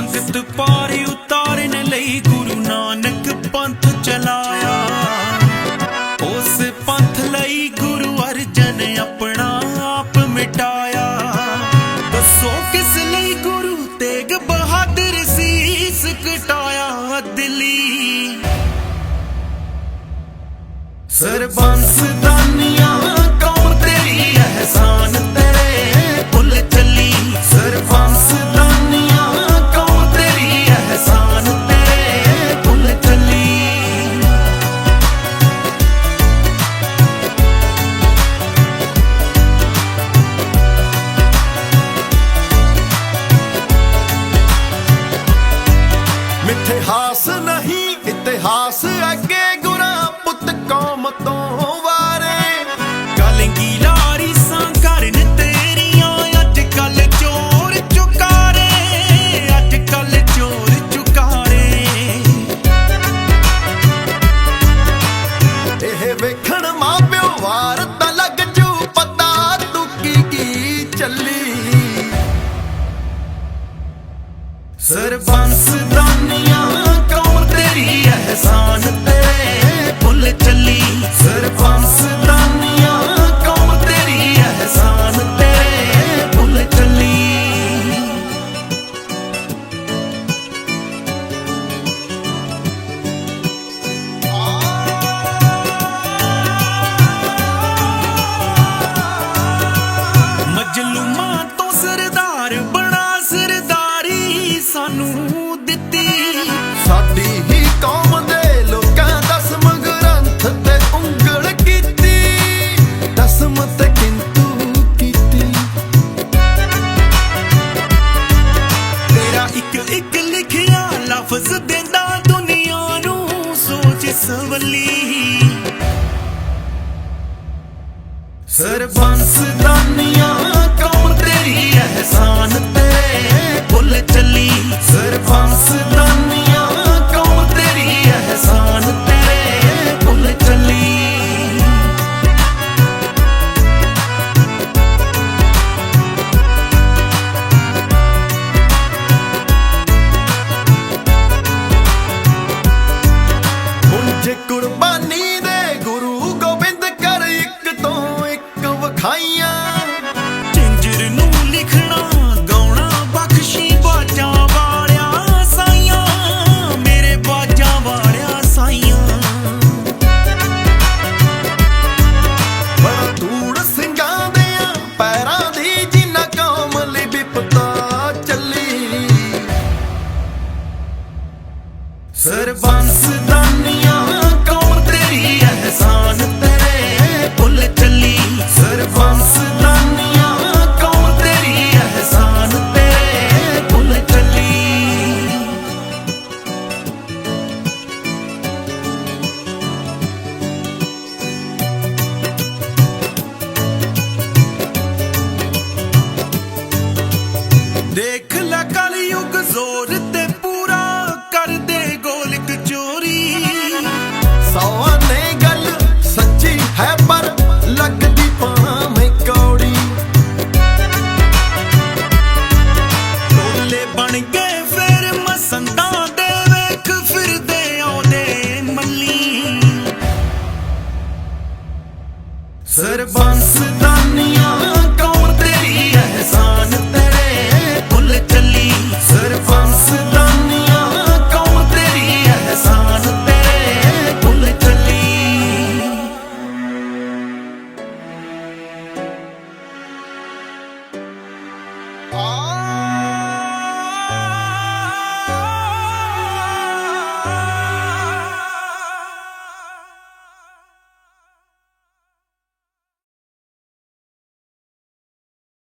ਸੰਗਤ ਪਾਰ ਉਤਾਰਨ ਲਈ ਗੁਰੂ ਨਾਨਕ ਪੰਥ ਚਲਾਇਆ। ਉਸ ਪੰਥ ਲਈ ਗੁਰੂ ਅਰਜਨ ਆਪਣਾ ਆਪ ਮਿਟਾਇਆ। ਦੱਸੋ ਕਿਸ ਲਈ ਗੁਰੂ ਤੇਗ ਬਹਾਦਰ ਸੀਸ ਕਟਾਇਆ ਦਿੱਲੀ? ਸਰਬੰਸ ਦਾ ਲਫ਼ਜ਼ ਦਿੰਦਾ ਦੁਨੀਆ ਨੂੰ, ਸੋਚ ਸਵਲੀ। ਸਰਬੰਸ ਦਾਨੀਆਂ ਕੌਣ ਤੇਰੀ ਅਹਿਸਾਨ ਤੇ? ਭੁੱਲ ਚੱਲੀ ਸਰਬੰਸ ਸਰਬੰਸ ਦਾਨੀਆਂ ਸਰਬੰਸ ਦਾਨੀਆਂ